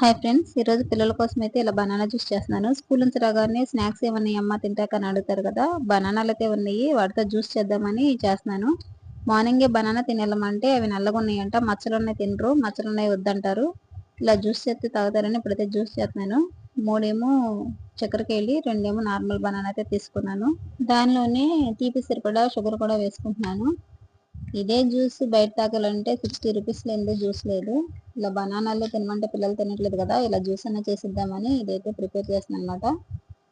Hi friends ఈరోజు పిల్లల కోసం అయితే ఇలా బనానా జ్యూస్ చేస్తున్నాను. స్కూల్ నుంచి రాగానే స్నాక్స్ ఏమన్నాయి అమ్మ తింటాక అని అడుగుతారు కదా బనానాలు అయితే ఉన్నాయి వాటితో జ్యూస్ చేద్దామని చేస్తున్నాను. మార్నింగే బనానా తినేళ్ళమంటే అవి నల్లగా ఉన్నాయంట మచ్చలు ఉన్నాయి తినరు మచ్చలు ఉన్నాయి వద్దంటారు. ఇలా జ్యూస్ చేస్తే తాగుతారని ఇప్పుడైతే జ్యూస్ చేస్తున్నాను. మూడేమో చక్కెరకేళి వెళ్ళి రెండేమో నార్మల్ బనానా అయితే తీసుకున్నాను. దానిలోనే తీపి సరిపడా షుగర్ కూడా వేసుకుంటున్నాను. ఇదే జ్యూస్ బయట తాగాలంటే సిక్స్టీ రూపీస్లో ఎందుకు జ్యూస్ లేదు. ఇలా బనానాలు తినమంటే పిల్లలు తినట్లేదు కదా ఇలా జ్యూస్ అన్న చేసిద్దామని ఇదైతే ప్రిపేర్ చేస్తున్నాను అనమాట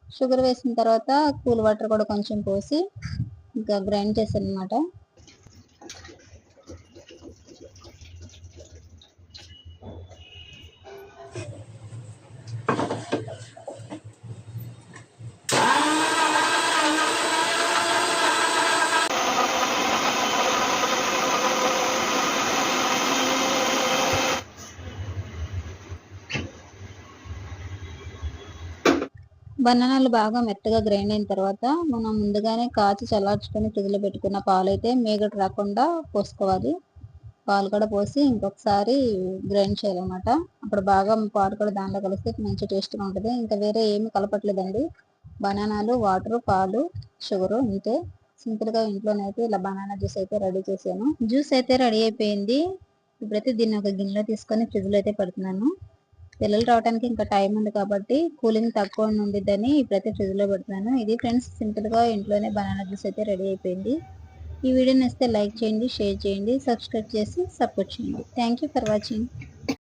షుగర్ వేసిన తర్వాత కూల్ వాటర్ కూడా కొంచెం పోసి ఇంకా గ్రైండ్ చేశాను అనమాట బనానాలు బాగా మెత్తగా గ్రైండ్ అయిన తర్వాత మనం ముందుగానే కాచి చల్లార్చుకొని ఫ్రిడ్జ్లో పెట్టుకున్న పాలు అయితే మేగట రాకుండా పోసుకోవాలి. పాలు కూడా పోసి ఇంకొకసారి గ్రైండ్ చేయాలన్నమాట. అప్పుడు బాగా పాలు కూడా దాంట్లో కలిస్తే మంచి టేస్ట్గా ఉంటుంది. ఇంకా వేరే ఏమి కలపట్లేదండి. బనానాలు వాటర్ పాలు షుగరు ఇంతే సింపుల్గా ఇంట్లోనైతే ఇలా బనానా జ్యూస్ అయితే రెడీ చేశాను. జ్యూస్ అయితే రెడీ అయిపోయింది. ఇప్పుడైతే దీన్ని ఒక గిన్నెలో తీసుకొని ఫ్రిడ్జ్లో అయితే పెడుతున్నాను. పిల్లలు రావడానికి ఇంకా టైం ఉంది కాబట్టి కూలింగ్ తక్కువ ఉండిద్దని ఇప్పుడైతే ఫ్రిడ్జ్లో పెడుతున్నాను. ఇది ఫ్రెండ్స్ సింపుల్గా ఇంట్లోనే బనానా జ్యూస్ అయితే రెడీ అయిపోయింది. ఈ వీడియోని వస్తే లైక్ చేయండి షేర్ చేయండి సబ్స్క్రైబ్ చేసి సపోర్ట్ చేయండి. Thank for watching.